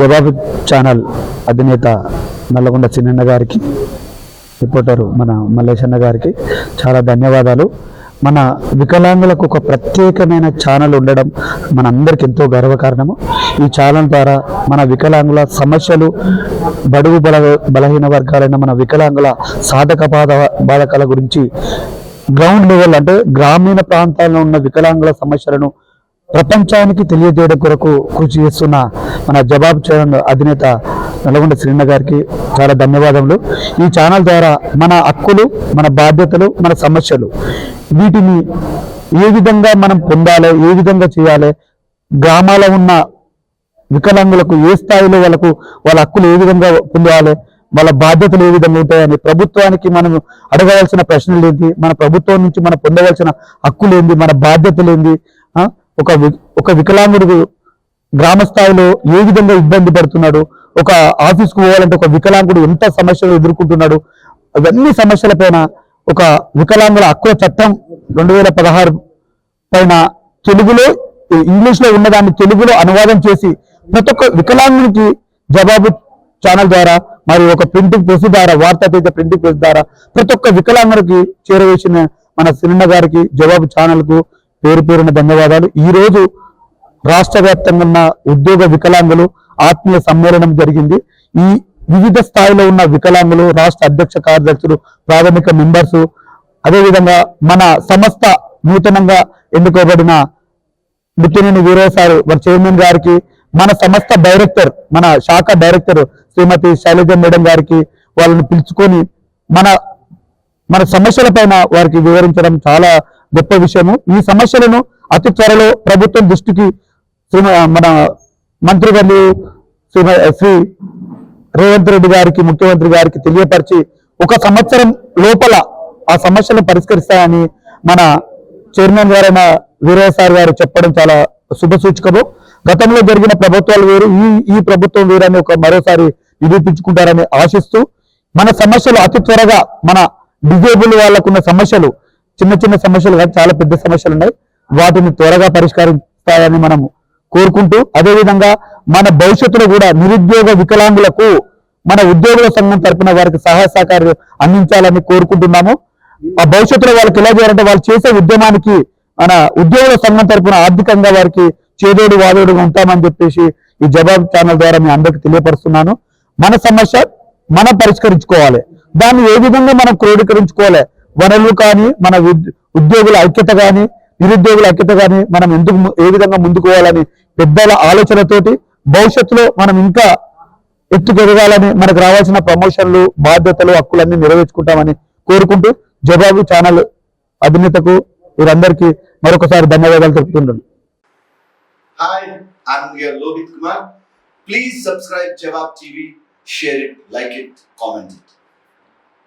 జవాబు ఛానల్ అధినేత నల్లగొండ చిన్నన్న గారికి రిపోర్టరు మన మల్లేశన్న గారికి చాలా ధన్యవాదాలు. మన వికలాంగులకు ఒక ప్రత్యేకమైన ఛానల్ ఉండడం మన అందరికి ఎంతో గర్వకారణము. ఈ ఛానల్ ద్వారా మన వికలాంగుల సమస్యలు బడుగు బల బలహీన వర్గాలైన మన వికలాంగుల సాధక బాధ బాధకాల గురించి గ్రౌండ్ లెవెల్ అంటే గ్రామీణ ప్రాంతాల్లో ఉన్న వికలాంగుల సమస్యలను ప్రపంచానికి తెలియజేయడం కొరకు కృషి చేస్తున్న మన జవాబు ఛానల్ అధినేత నల్గొండ శ్రీన్న గారికి చాలా ధన్యవాదములు. ఈ ఛానల్ ద్వారా మన హక్కులు మన బాధ్యతలు మన సమస్యలు వీటిని ఏ విధంగా మనం పొందాలి ఏ విధంగా చేయాలి గ్రామాల ఉన్న వికలాంగులకు ఏ స్థాయిలో వాళ్ళకు వాళ్ళ హక్కులు ఏ విధంగా పొందాలి వాళ్ళ బాధ్యతలు ఏ విధంగా ఉంటాయని ప్రభుత్వానికి మనం అడగవలసిన ప్రశ్నలు ఏంటి మన ప్రభుత్వం నుంచి మనం పొందవలసిన హక్కులు ఏంది మన బాధ్యతలు ఏంది ఒక వి- ఒక వికలాంగుడు గ్రామ స్థాయిలో ఏ విధంగా ఇబ్బంది పడుతున్నాడు ఒక ఆఫీస్కు పోవాలంటే ఒక వికలాంగుడు ఎంత సమస్యలు ఎదుర్కొంటున్నాడు అవన్నీ సమస్యల పైన ఒక వికలాంగుల హక్కుల చట్టం రెండు వేల పదహారు పైన తెలుగులో ఇంగ్లీష్లో ఉన్నదాన్ని తెలుగులో అనువాదం చేసి ప్రతి ఒక్క వికలాంగునికి జవాబు ఛానల్ ద్వారా మరియు ఒక ప్రింటింగ్ ప్రెస్ ద్వారా వార్తాపేత ప్రింటింగ్ ప్రెస్ ద్వారా ప్రతి ఒక్క వికలాంగునికి చేరవేసిన మన సినిమా గారికి జవాబు ఛానల్కు పేరు పేరున ధన్యవాదాలు. ఈ రోజు రాష్ట్ర వ్యాప్తంగా ఉన్న ఉద్యోగ వికలాంగులు ఆత్మీయ సమ్మేళనం జరిగింది. ఈ వివిధ స్థాయిలో ఉన్న వికలాంగులు రాష్ట్ర అధ్యక్ష కార్యదర్శులు ప్రాథమిక మెంబర్స్ అదేవిధంగా మన సంస్థ నూతనంగా ఎన్నుకోబడిన ముత్తినేని వీరయ్య సార్ వారి చైర్మన్ గారికి మన సంస్థ డైరెక్టర్ మన శాఖ డైరెక్టర్ శ్రీమతి శైలజ మేడం గారికి వాళ్ళని పిలుచుకొని మన మన సమస్యల పైన వారికి వివరించడం చాలా గొప్ప విషయము. ఈ సమస్యలను అతి త్వరలో ప్రభుత్వం దృష్టికి మన మంత్రి గారు శ్రీ రేవంత్ రెడ్డి గారికి ముఖ్యమంత్రి గారికి తెలియపరిచి ఒక సంవత్సరం లోపల ఆ సమస్యలను పరిష్కరిస్తాయని మన చైర్మన్ గారైన వీరయ్య సార్ గారు చెప్పడం చాలా శుభ సూచకము. గతంలో జరిగిన ప్రభుత్వాలు వేరు ఈ ఈ ప్రభుత్వం వేరని ఒక మరోసారి నిరూపించుకుంటారని ఆశిస్తూ మన సమస్యలు అతి త్వరగా మన డిజేబుల్ వాళ్ళకున్న సమస్యలు చిన్న చిన్న సమస్యలు కాదు చాలా పెద్ద సమస్యలు ఉన్నాయి. వాటిని త్వరగా పరిష్కరిస్తాయని మనము కోరుకుంటూ అదేవిధంగా మన భవిష్యత్తులో కూడా నిరుద్యోగ వికలాంగులకు మన ఉద్యోగుల సంఘం తరపున వారికి సహాయ సహకారాలు అందించాలని కోరుకుంటున్నాము. ఆ భవిష్యత్తులో వాళ్ళకి ఎలా చేయాలంటే వాళ్ళు చేసే ఉద్యమానికి మన ఉద్యోగుల సంఘం తరపున ఆర్థికంగా వారికి చేదోడు వాదోడుగా ఉంటామని చెప్పేసి ఈ జవాబు ఛానల్ ద్వారా మీ అందరికి తెలియపరుస్తున్నాను. మన సమస్య మనం పరిష్కరించుకోవాలి. దాన్ని ఏ విధంగా మనం క్రోడీకరించుకోవాలి? వనరులు కానీ మన ఉద్- ఉద్యోగుల ఐక్యత కానీ నిరుద్యోగుల ఐక్యత కానీ మనం ఎందుకు ఏ విధంగా ముందుకోవాలని పెద్దల ఆలోచనతోటి భవిష్యత్తులో మనం ఇంకా ఎత్తుకెదగాలని మనకు రావాల్సిన ప్రమోషన్లు బాధ్యతలు హక్కులన్నీ నెరవేర్చుకుంటామని కోరుకుంటూ జవాబు ఛానల్ అధినేతకు వీరందరికీ మరొకసారి ధన్యవాదాలు తెలుపుతున్నాను Hi, Please subscribe Jawab TV, share it, like it, comment it.